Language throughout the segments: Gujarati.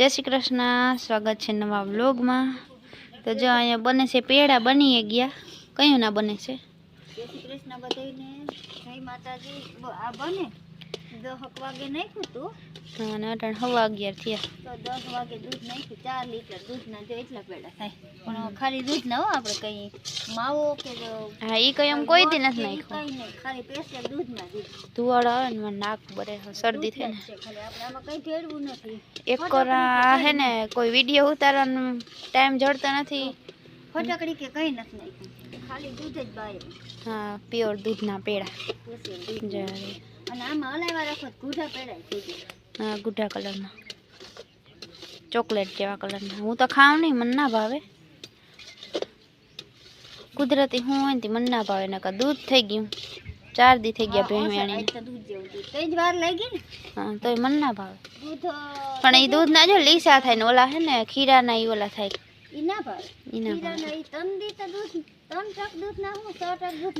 જય શ્રી કૃષ્ણ. સ્વાગત છે નવા વ્લોગમાં. તો જો અહીંયા બને છે, પેડા બની ગયા. કયું ના બને છે? જય શ્રી કૃષ્ણ બધાને જય માતાજી. આ બને? દહક વાગે નાખ્યું તું. અને અટાણ હવા અગિયાર થયા. તો દસ વાગે દૂધ નાખ્યું ચાર લીટર દૂધના જો એટલા પેડા થાય. પણ ખાલી દૂધ ના હો આપણે કંઈ માવો કે હા એ કંઈ એમ કોઈ દી નથી નાખ્યું. કંઈ નહીં ખાલી દૂધના દૂધ આવે ને નાક બરે શરદી થાય ને. આપણે આમાં કઈ નથી. એક કોરા હે ને કોઈ વીડિયો ઉતારવાનો ટાઈમ જડતો નથી. ફટાકડી કે કઈ નથી નાખ્યું. ખાલી દૂધ જ બાય. હા પ્યોર દૂધના પેડા. અને આમાં હલાવ્યા રાખો ગુઢા પેડા હા ગુઢા કલરના ચોકલેટ જેવા કલરના. હું તો ખાઉં નહીં મને ના ભાવે. કુદરતી હું હોય ને તે મને ના ભાવે નકર દૂધ થઈ ગયું. ચાર દી થઈ ગયા ભેણ તો દૂધ જેવું દૂધ. કઈ જ વાર લાગી ને. હા તોય મને ના ભાવે. દૂધ પણ એ દૂધ ના જો લીસા થાય ને ઓલા હે ને ખીરા ના એ ઓલા થાય.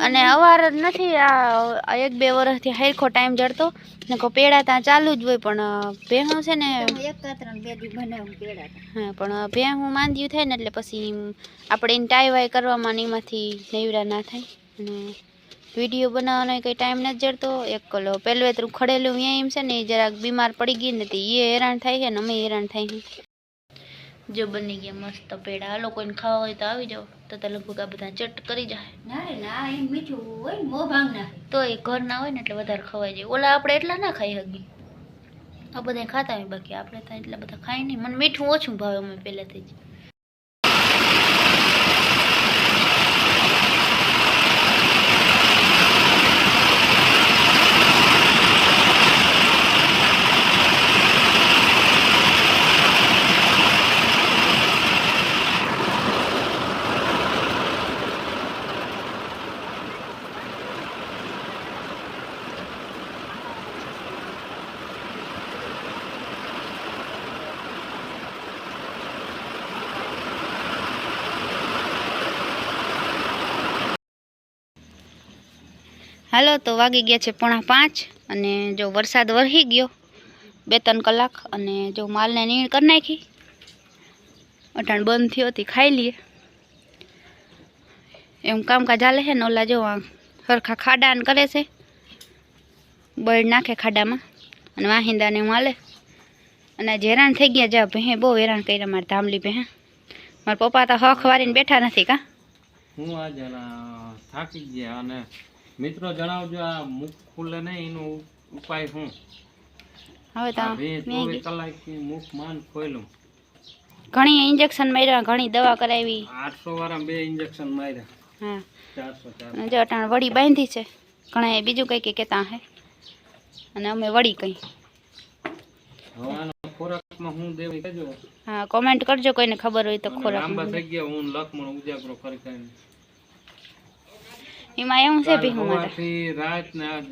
અને અવાર જ નથી આ એક બે વર્ષથી હરખો ટાઈમ જડતો. ને કો પેડા ત્યાં ચાલુ જ હોય પણ ભેહું છે ને એક કાતરા બે દી બનાવું હા પણ ભેહું માંદ્યું થાય ને એટલે પછી આપણે એને ટાઈ વાઈ કરવામાં ને એમાંથી નેવરા ના થાય. અને વીડિયો બનાવવાનો કંઈ ટાઈમ નથી જડતો. એક કલો એટલું ખડેલું એમ છે ને એ જરાક બીમાર પડી ગઈ ને તે એ હેરાન થાય છે ને અમે હેરાન થાય જો બની ગયા મસ્ત પેડા. આ લોકોને ખાવા હોય તો આવી જાઓ. તો તો લગભગ આ બધા ચટ કરી જાય. ના રે ના એમ મીઠું હોય ને ભાંગ ના તો એ ઘર ના હોય ને એટલે વધારે ખવાઈ જાય. ઓલા આપણે એટલા ના ખાઈ હગી આ બધા ખાતા હોય બાકી. આપણે તો એટલા બધા ખાઈ નહીં. મને મીઠું ઓછું ભાવે અમે પહેલાંથી જ. હાલો, તો વાગી ગયા છે પોણા પાંચ અને જો વરસાદ વરસી ગયો બે ત્રણ કલાક અને જો માલને નીણ કરી નાખી. અટાણ બંધ થયો હતી, ખાઈ લઈએ. એમ કામકાજ હાલે છે ને, ઓલા જો સરખા ખાડાને કરે છે. બળ નાખે ખાડામાં અને વાહિંદાને માલે અને આજે હેરાન થઈ ગયા, જા ભે બહુ હેરાન કર્યા મારે ધામલી ભે મારા પપ્પા તો હખ વારીને બેઠા નથી કા? હું આજે થાકી ગયા અને મિત્રો જણાવજો આ મુખ ખુલે નહીં એનો ઉપાય શું? હવે તો મેં કલાકથી મુખ માન ખોલ્યું ઘણી ઇન્જેક્શન માર્યા ઘણી દવા કરાવી. 800 વાળા બે ઇન્જેક્શન માર્યા. હા. ચારસો ચાર અને જો અટાણ વડી બાંધી છે ઘણા બીજું કંઈ કે કહેતા હે. અને અમે વડી કઈ. હવાનો ખોરાકમાં હું દેવી? કહેજો હા કોમેન્ટ કરજો કોઈને ખબર હોય તો ખોરાક લાંબા થઈ ગયા હું લખમણ ઉજાગરો કરી કરીને. એમાં એવું છે કાલ ભી હું મારે સવારથી રાત ને આજ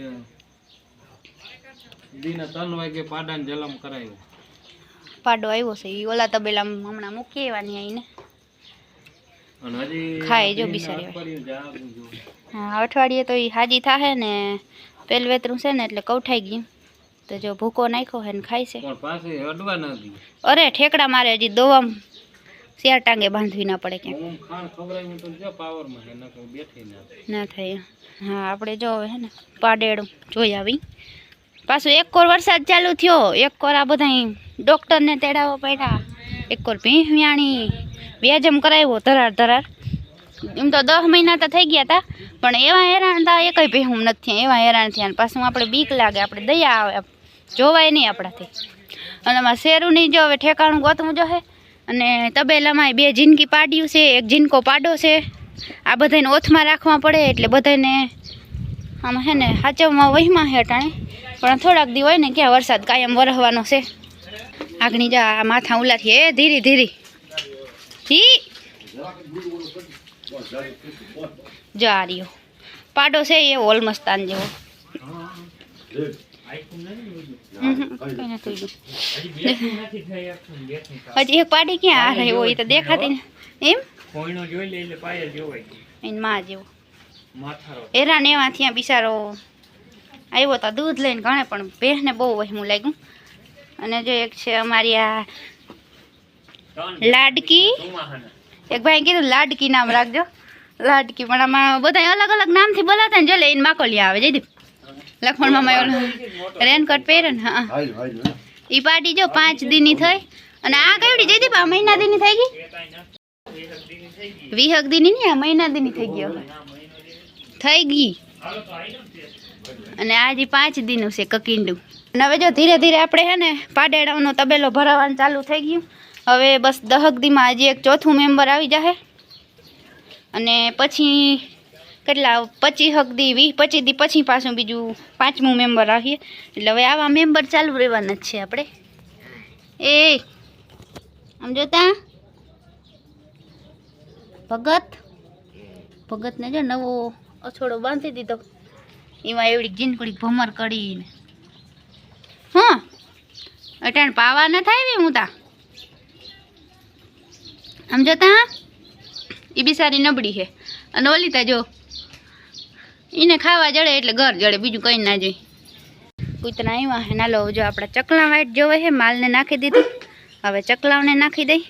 દિને ત્રણ વાગે પાડાને જલમ કરાયો. પાડો આવ્યો છે. એ ઓલા તબેલામાં હમણાં મૂકી આવવાની આવીને અને હજી ખાય જો દિન બિચારી. અઠવાડિયું જાગું છું. હા અઠવાડિયે તો એ હાજી થાહે ને પેલવેતરું છે ને એટલે કૌઠાઈ ગયું. તો જો ભૂકો નાખ્યો હે ને ખાય છે. પણ પાછી અડવા ન દી. અરે ઠેકડા મારે હજી દોવા શિયાર ટાંગે બાંધવી ના પડે ક્યાંક. ના થાય હા આપણે જો હવે હે ને પાડેડું જોઈ આવી. પાછું એક કોર વરસાદ ચાલુ થયો એક કોર આ બધા ડૉક્ટરને તેડાવો પડ્યા એક કોર ભીંસ વ્યાણી વ્યાજમ કરાવ્યો ધરાર ધરાર. એમ તો દસ મહિના તો થઈ ગયા હતા પણ એવા હેરાન હતા એકય ભેહું નથી એવા હેરાન થયા પાછું આપણે બીક લાગે આપણે દયા આવે જોવાય નહીં આપણાથી. અને આમાં શેરુની જો હવે ઠેકાણું ગોતવું જો હે અને તબેલામાં બે જિંદગી પાડ્યું છે, એક જિંદકો પાડો છે. આ બધાને ઓથમાં રાખવા પડે એટલે બધાને આમ હે ને સાચવમાં વહીમાં હે પણ થોડાક દી હોય ને ક્યાં વરસાદ કાયમ વરહવાનો છે. આગની જા માથા ઉલાથી એ ધીરી ધીરી. હી જો આ પાડો છે એ ઓલમસ્તાન જેવો. હજી એક પાડી ક્યાં આ રહ્યો એ તો દેખાતી એમ? કોઈનો જોઈ લે એટલે પાયલ જોવાય એની માં જેવો. હેરાન એવા ત્યાં બિચારો. આવ્યો તો દૂધ લઈને ઘણે પણ ભેંસને બહુ વહેમું લાગ્યું. અને જો એક છે અમારી આ લાડકી. એક ભાઈ કીધું લાડકી નામ રાખજો. લાડકી પણ આમાં બધા અલગ અલગ નામથી બોલાતા ને જો લે એને માકોલિયા આવે જયદીપ લખમણ મામા ઓલું રેનકોટ પહેરે ને હા ઈ પાર્ટી જો પાંચ દીની થઈ. અને આ કેવડી જયદીપ આ મહિના દીની થઈ ગઈ? વીહક દીની ને આ મહિના દીની થઈ ગઈ હવે. થઈ ગઈ. અને આજે પાંચ દીનું છે કકીંડું. અને હવે જો ધીરે ધીરે આપણે હે ને પાડેડાનો તબેલો ભરાવાનું ચાલુ થઈ ગયું. હવે બસ દહક દીમાં હજી એક ચોથું મેમ્બર આવી જશે અને પછી કેટલા પચીસ હક દી વીસ પચીસ દી પછી પાછું બીજું પાંચમું મેમ્બર રાખીએ એટલે હવે આવા મેમ્બર ચાલુ રહેવાના જ છે આપણે. એ, આમ જોતા? ભગત? ભગતને જો નવો અછોડો બાંધી દીધો. એમાં એવડી જીનકડી ભમર કરીને હા? અટાણ પાવા ન થાય હું તા? આમ જોતા? એ બી સારી નબળી છે. અને ઓલી તા જો એને ખાવા જડે એટલે ઘર જડે, બીજું કંઈ ના જોઈ કૂતરા આવ્યા હે નાલો જો આપણા ચકલા વાઈટ જોવે છે માલને નાખી દીધું. હવે ચકલાઓને નાખી દઈ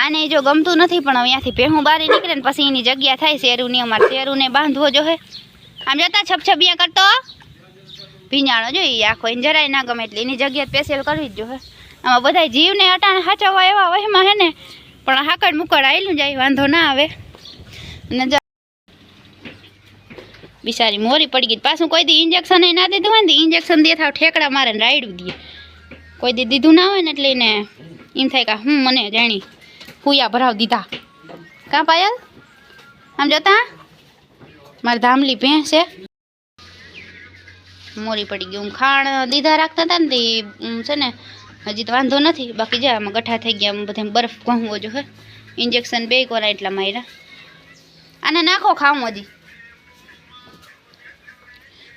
આને જો ગમતું નથી, પણ હવે અહીંયાથી ભેહું બારી નીકળે ને પછી એની જગ્યા થાય શેરુની અમારે શેરુને બાંધવો જો હે. આમ જતા છપછપિયા કરતો? ભીંજાણો જો એ આખો એને જરાય ના ગમે એટલે એની જગ્યા સ્પેશિયલ કરવી જ જો હે. આમાં બધા જીવને અટાણે હાચવવા એવા વહેમાં હે ને, પણ હાકડ મુકડ આવેલું જાય, વાંધો ના આવે. અને બિચારી મોરી પડી ગઈ. પાછું કોઈ દી ઇન્જેક્શન ના દીધું હોય ને ઇન્જેક્શન દે થાવ ઠેકડા મારે રાયડું દે. કોઈ દી દીધું ના હોય ને એટલે એને એમ થાય કે, હું મને જાણી હુયા ભરાવ દીધા. કાં પાયલ? આમ જોતા? મારી ધામલી ભેંસ છે. મોરી પડી ગયું ખાણ દીધા રાખતા હતા ને તે છે ને, હજી તો વાંધો નથી. બાકી જા આમાં ગઠ્ઠા થઈ ગયા બધા બરફ ઘઉં જો હે. ઇન્જેક્શન બે કોરા એટલા માર્યા. આને નાખો ખાવું હજી.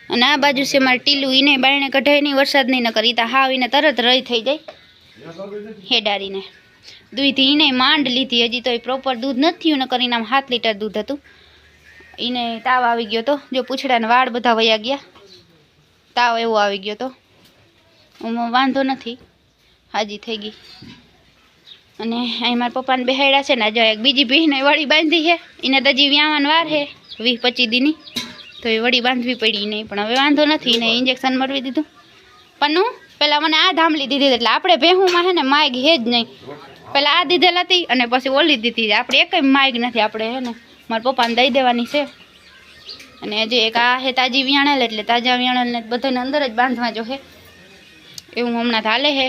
અને આ બાજુ છે મારે ટીલું એને બાયણે કઢાય નહીં, વરસાદ નહીં ન કરી. તા હાવ એને તરત રહી થઈ જાય હેડારીને. દૂધથી એને માંડ લીધી હજી તો એ પ્રોપર દૂધ નથી ને કરીને આમ સાત લીટર દૂધ હતું. એને તાવ આવી ગયો તો. જો પૂછડાને વાળ બધા વયા ગયા. તાવ એવો આવી ગયો તો. હું વાંધો નથી. હાજી થઈ ગઈ. અને અહીં મારા પપ્પાને બેહાડ્યા છે ને જો એક બીજી ભીને વળી બાંધી છે. એને તો હજી વ્યાવાનો વાર છે, વીસ પચીસ દીની. તો એ વળી બાંધવી પડી નહીં, પણ હવે વાંધો નથી ને ઇન્જેક્શન મરવી દીધું. પન્નું પહેલાં મને આ ધામલી દીધી એટલે આપણે ભેહુંમાં છે ને માઇક હે જ નહીં. પહેલાં આ દીધેલ હતી અને પછી ઓલી દીધી આપણે એકય માઇક નથી, આપણે હે ને મારા પપ્પાને દઈ દેવાની છે. અને જે એક આ હે તાજી વિયાણેલ એટલે તાજા વિયાણેલને બધાને અંદર જ બાંધવા જો હે. એવું હમણાં હાલે હે.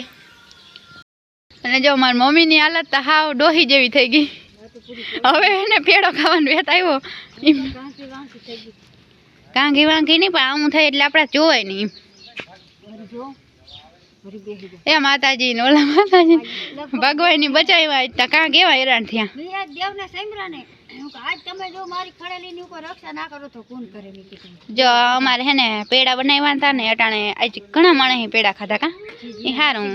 અને જો મારી મમ્મીની હાલત તો હાવ ડોહી જેવી થઈ ગઈ. હવે એને પેડો ખાવાનો વેત આવ્યો. કાંગી વાંગી નહીં પણ આમ થાય એટલે આપણે જોવાય નહીં. એ માતાજી ને ઓલા માતાજી ભગવાનની બચાવ્યા તા કાં કેવા હેરાન થયા. ને? ના જો અમારે હે ને પેડા બનાવ્યા હતા ને અટાણે આજ ઘણા માણસ પેડા ખાધા કા? એ સારું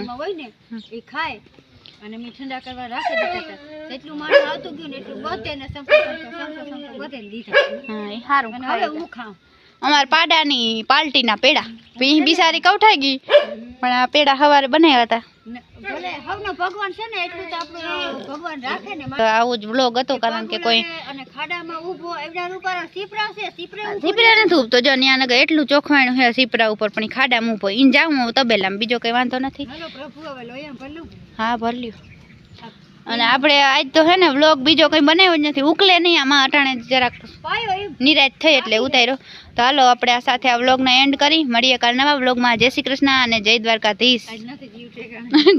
અને મેં ઠંડા કરવા રાખી દીધા હતા એટલું માણસ આવતું ગયું ને એટલું બધે ને સંપો સંપો સંપો સંપો બધે દીધા હા એ સારું અને હવે હું ખાઉં. અમારા પાડાની પાલટીના પેડા. બિસારી કવઠાઈ ગઈ. પણ આ પેડા સવારે બનાવ્યા હતા. આવું જ બ્લોગ હતો કારણ કે કોઈ અને ખાડામાં ઊભો એવડા ઉપર સીપરા છે સીપરા ઊભો સીપરા નથી જો ત્યાં નગર એટલું ચોખવાણું છે સીપરા ઉપર પણ ઈ ખાડામાં ઊભો. ઈન જાઉં તબેલામાં. બીજો કઈ વાંધો નથી. હાલો પ્રભુ હવે લોયા ભલું હા ભરલ્યું અને આપણે આજ તો હે ને વ્લોગ બીજો કઈ બનાવ્યો જ નથી. ઉકલે નહીં આમાં અટાણે જરાક નિરાશ થઈ એટલે ઉતાર્યો. તો હાલો આપણે આ સાથે આ વ્લોગને એન્ડ કરી. મળીએ કાલ નવા વ્લોગમાં જય શ્રી કૃષ્ણ અને જય દ્વારકાધીશ.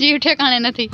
જીવ ઠેકાણે નથી.